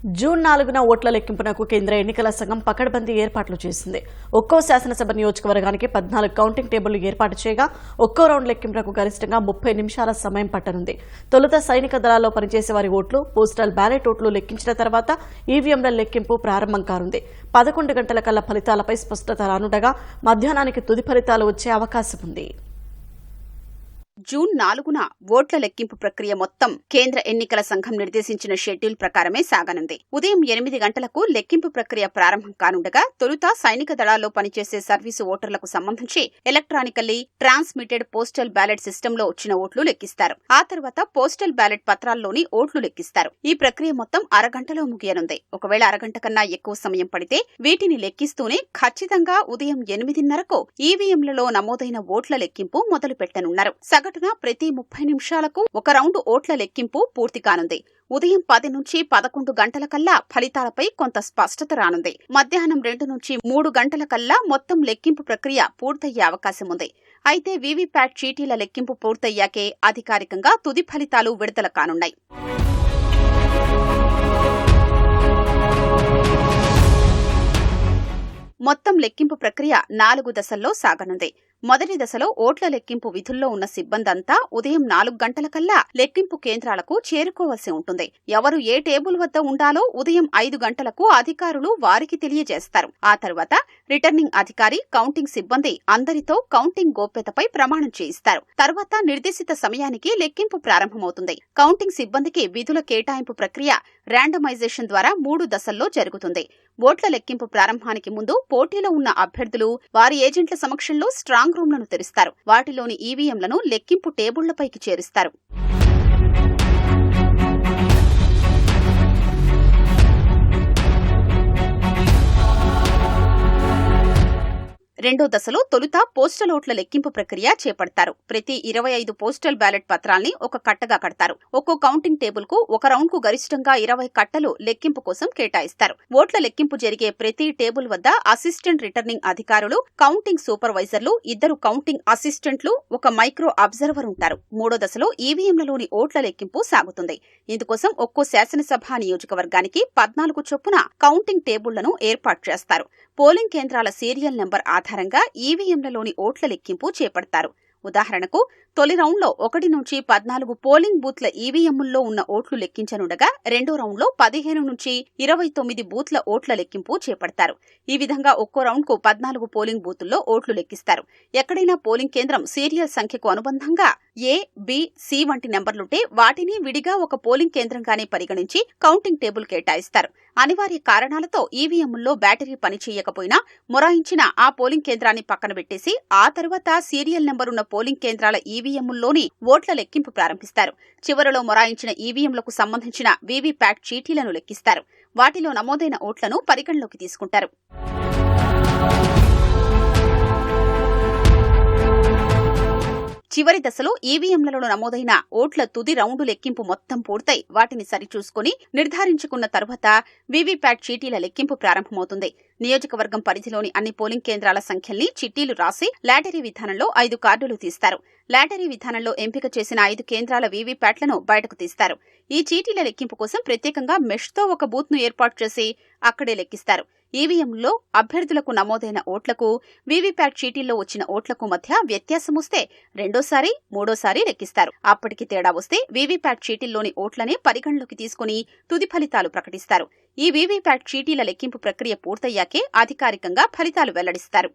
June నాలుగున ఓట్ల లెక్కింపునకు కేంద్ర ఎన్నికల సంఘం పకడ్బందీ ఏర్పాట్లు చేసింది. ఒక్కో శాసనసభ నియోజకవర్గానికి పద్నాలుగు కౌంటింగ్ టేబుళ్ళు ఏర్పాటు చేయగా ఒక్కో రౌండ్ లెక్కింపునకు గరిష్టంగా ముప్పై నిమిషాల సమయం పట్టనుంది. తొలుత సైనిక దళాల్లో పనిచేసే వారి ఓట్లు పోస్టల్ బ్యాలెట్ ఓట్లు లెక్కించిన తర్వాత ఈవీఎంల లెక్కింపు ప్రారంభం కానుంది. పదకొండు గంటల కల్లా ఫలితాలపై స్పష్టత రానుండగా మధ్యాహ్నానికి తుది ఫలితాలు వచ్చే అవకాశం ఉంది జూన్ నాలుగున ఓట్ల లెక్కింపు ప్రక్రియ మొత్తం కేంద్ర ఎన్నికల సంఘం నిర్దేశించిన షెడ్యూల్ ప్రకారమే సాగనుంది. ఉదయం ఎనిమిది గంటలకు లెక్కింపు ప్రక్రియ ప్రారంభం కానుండగా తొలుత సైనిక దళాల్లో పనిచేసే సర్వీసు ఓటర్లకు సంబంధించి ఎలక్ట్రానికల్లీ ట్రాన్స్మిటెడ్ పోస్టల్ బ్యాలెట్ సిస్టంలో వచ్చిన ఓట్లు లెక్కిస్తారు. ఆ తర్వాత పోస్టల్ బ్యాలెట్ పత్రాల్లోని ఓట్లు లెక్కిస్తారు. ఈ ప్రక్రియ మొత్తం అరగంటలో ముగియనుంది. ఒకవేళ అరగంట కన్నా ఎక్కువ సమయం పడితే వీటిని లెక్కిస్తూనే ఖచ్చితంగా ఉదయం ఎనిమిదిన్నరకు ఈవీఎంలలో నమోదైన ఓట్ల లెక్కింపు మొదలు పెట్టనున్నారు సగటున ప్రతి ముప్పై నిమిషాలకు ఒక రౌండ్ ఓట్ల లెక్కింపు పూర్తి కానుంది. ఉదయం పది నుంచి పదకొండు గంటల కల్లా ఫలితాలపై కొంత స్పష్టత రానుంది. మధ్యాహ్నం రెండు నుంచి మూడు గంటల కల్లా మొత్తం లెక్కింపు ప్రక్రియ పూర్తయ్యే అవకాశం ఉంది. అయితే వీవీప్యాట్ చీటీల లెక్కింపు పూర్తయ్యాకే అధికారికంగా తుది ఫలితాలు విడుదల కానున్నాయి. మొత్తం లెక్కింపు ప్రక్రియ నాలుగు దశల్లో సాగనుంది. మొదటి దశలో ఓట్ల లెక్కింపు విధుల్లో ఉన్న సిబ్బందంతా ఉదయం నాలుగు గంటల కల్లా లెక్కింపు కేంద్రాలకు చేరుకోవాల్సి ఉంటుంది. ఎవరు ఏ టేబుల్ వద్ద ఉండాలో ఉదయం ఐదు గంటలకు అధికారులు వారికి తెలియజేస్తారు. ఆ తర్వాత రిటర్నింగ్ అధికారి కౌంటింగ్ సిబ్బంది అందరితో కౌంటింగ్ గోప్యతపై ప్రమాణం చేయిస్తారు. తర్వాత నిర్దేశిత సమయానికి లెక్కింపు ప్రారంభమవుతుంది. కౌంటింగ్ సిబ్బందికి విధుల కేటాయింపు ప్రక్రియ ర్యాండమైజేషన్ ద్వారా మూడు దశల్లో జరుగుతుంది. ఓట్ల లెక్కింపు ప్రారంభానికి ముందు పోటీలో ఉన్న అభ్యర్థులు వారి ఏజెంట్ల సమక్షంలో స్ట్రాంగ్ రూమ్లను తెరుస్తారు. వాటిలోని ఈవీఎంలను లెక్కింపు టేబుళ్ళపైకి చేరుస్తారు. రెండో దశలో తొలుత పోస్టల్ ఓట్ల లెక్కింపు ప్రక్రియ చేపడతారు. ప్రతి ఇరవై ఐదు పోస్టల్ బ్యాలెట్ పత్రాల్ని ఒక కట్టగా కడతారు. ఒక్కో కౌంటింగ్ టేబుల్కు ఒక రౌండ్కు గరిష్టంగా ఇరవై కట్టలు లెక్కింపు కోసం కేటాయిస్తారు. ఓట్ల లెక్కింపు జరిగే ప్రతి టేబుల్ వద్ద అసిస్టెంట్ రిటర్నింగ్ అధికారులు కౌంటింగ్ సూపర్వైజర్లు ఇద్దరు కౌంటింగ్ అసిస్టెంట్లు ఒక మైక్రో అబ్జర్వర్ ఉంటారు. మూడో దశలో ఈవీఎంలలోని ఓట్ల లెక్కింపు సాగుతుంది. ఇందుకోసం ఒక్కో శాసనసభ నియోజకవర్గానికి పద్నాలుగు చొప్పున కౌంటింగ్ టేబుళ్ళను ఏర్పాటు చేస్తారు. పోలింగ్ కేంద్రాల సీరియల్ నెంబర్ ఆధారంగా ఆధారంగా ఈవీఎంలలోని ఓట్ల లెక్కింపు చేపడతారు. ఉదాహరణకు తొలి రౌండ్లో ఒకటి నుంచి పద్నాలుగు పోలింగ్ బూత్ల ఈవీఎంల్లో ఉన్న ఓట్లు లెక్కించనుండగా రెండో రౌండ్లో పదిహేను నుంచి ఇరవై తొమ్మిది బూత్ల ఓట్ల లెక్కింపు చేపడతారు. ఈ విధంగా ఒక్కో రౌండ్కు పద్నాలుగు పోలింగ్ బూతుల్లో ఓట్లు లెక్కిస్తారు. ఎక్కడైనా పోలింగ్ కేంద్రం సీరియల్ సంఖ్యకు అనుబంధంగా ఏ బి సి వంటి నెంబర్లుంటే వాటిని విడిగా ఒక పోలింగ్ కేంద్రంగానే పరిగణించి కౌంటింగ్ టేబుల్ కేటాయిస్తారు. అనివార్య కారణాలతో ఈవీఎంల్లో బ్యాటరీ పనిచేయకపోయినా మొరాయించిన ఆ పోలింగ్ కేంద్రాన్ని పక్కన పెట్టేసి ఆ తర్వాత సీరియల్ నెంబరున్న పోలింగ్ కేంద్రాల ఈవీఎంల్లోని ఓట్ల లెక్కింపు ప్రారంభిస్తారు. చివరలో మొరాయించిన ఈవీఎంలకు సంబంధించిన వీవీప్యాట్ చీటీలను లెక్కిస్తారు. వాటిలో నమోదైన ఓట్లను పరిగణలోకి తీసుకుంటారు. చివరి దశలో ఈవీఎంలలో నమోదైన ఓట్ల తుది రౌండు లెక్కింపు మొత్తం పూర్తయి. వాటిని సరిచూసుకుని నిర్ధారించుకున్న తర్వాత వీవీప్యాట్ చీటీల లెక్కింపు ప్రారంభమవుతుంది. నియోజకవర్గం పరిధిలోని అన్ని పోలింగ్ కేంద్రాల సంఖ్యల్ని చిట్టీలు రాసి లాటరీ విధానంలో ఐదు కార్డులు తీస్తారు. లాటరీ విధానంలో ఎంపిక చేసిన ఐదు కేంద్రాల వీవీప్యాట్లను బయటకు తీస్తారు. ఈ చీటీల లెక్కింపు కోసం ప్రత్యేకంగా మెష్తో ఒక బూత్ను ఏర్పాటు చేసి అక్కడే లెక్కిస్తారు. ఈవీఎంలో అభ్యర్థులకు నమోదైన ఓట్లకు వీవీప్యాట్ చీటీల్లో వచ్చిన ఓట్లకు మధ్య వ్యత్యాసం వస్తే రెండోసారి మూడోసారి లెక్కిస్తారు. అప్పటికి తేడా వస్తే వీవీప్యాట్ చీటీల్లోని ఓట్లనే పరిగణలోకి తీసుకుని తుది ఫలితాలు ప్రకటిస్తారు. ఈ వీవీప్యాట్ చీటీల లెక్కింపు ప్రక్రియ పూర్తయ్యాకే అధికారికంగా ఫలితాలు వెల్లడిస్తారు.